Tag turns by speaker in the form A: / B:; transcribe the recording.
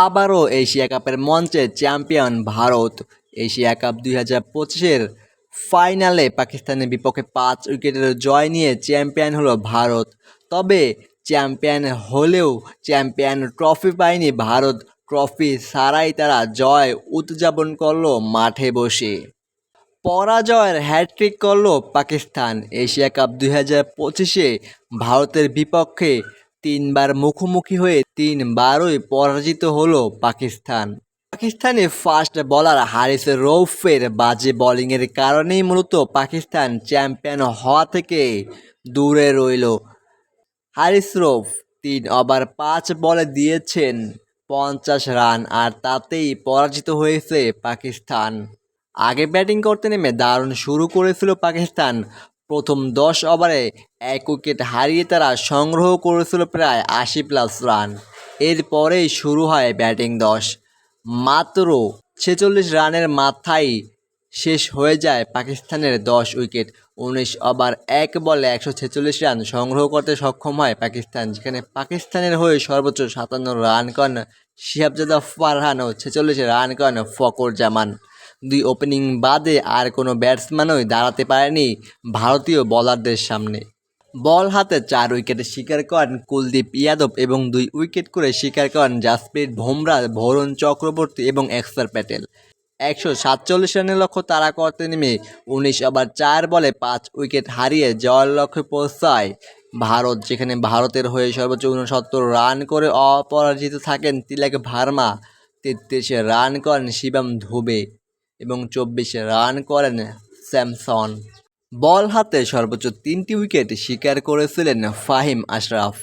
A: আবারও এশিয়া কাপের মঞ্চে চ্যাম্পিয়ন ভারত। এশিয়া কাপ দুই হাজার পঁচিশের ফাইনালে পাকিস্তানের বিপক্ষে পাঁচ উইকেটের জয় নিয়ে চ্যাম্পিয়ন হলো ভারত। তবে চ্যাম্পিয়ন হলেও চ্যাম্পিয়ন ট্রফি পায়নি ভারত। ট্রফি ছাড়াই তারা জয় উদযাপন করল মাঠে বসে। পরাজয়ের হ্যাট্রিক করল পাকিস্তান। এশিয়া কাপ দুই হাজার পঁচিশে ভারতের বিপক্ষে তিনবার মুখোমুখি হয়ে তিনবারই পরাজিত হলো পাকিস্তান। পাকিস্তানি ফাস্ট বলার হারিস রৌফের বাজে বোলিংয়ের কারণেই মূলত পাকিস্তান চ্যাম্পিয়ন হওয়া থেকে দূরে রইল। হারিস রৌফ তিন ওভার পাঁচ বলে দিয়েছেন পঞ্চাশ রান আর তাতেই পরাজিত হয়েছে পাকিস্তান। আগে ব্যাটিং করতে নেমে দারুণ শুরু করেছিল পাকিস্তান প্রথম দশ ওভারে এক উইকেট হারিয়ে তারা সংগ্রহ করেছিল প্রায় আশি প্লাস রান এরপরেই শুরু হয় ব্যাটিং দশ। মাত্র ছেচল্লিশ রানের মাথায় শেষ হয়ে যায় পাকিস্তানের দশ উইকেট। উনিশ ওভার এক বলে একশো ছেচল্লিশ রান সংগ্রহ করতে সক্ষম হয় পাকিস্তান, যেখানে পাকিস্তানের হয়ে সর্বোচ্চ সাতান্ন রান করেন শিহাবজাদা ফারহান ও ছেচল্লিশ রান করেন ফকর জামান দুই ওপেনিং বাদে আর কোনো ব্যাটসম্যানই দাঁড়াতে পারেনি ভারতীয় বোলারদের সামনে। বল হাতে চার উইকেটে শিকার করেন কুলদীপ ইয়াদব এবং দুই উইকেট করে শিকার করেন জাসপ্রীত বুমরা ভরুণ চক্রবর্তী এবং এক্সার প্যাটেল। একশো সাতচল্লিশ রানের লক্ষ্য তারা করতে নেমে উনিশ ওভার চার বলে পাঁচ উইকেট হারিয়ে জয়ের লক্ষ্যে পৌঁছায় ভারত, যেখানে ভারতের হয়ে সর্বোচ্চ উনসত্তর রান করে অপরাজিত থাকেন তিলক ভার্মা। তেত্রিশে রান করেন শিবম ধুবে। এবং চব্বিশে রান করেন স্যামসন। বল হাতে সর্বোচ্চ তিনটি উইকেট শিকার করেছিলেন ফাহিম আশরাফ।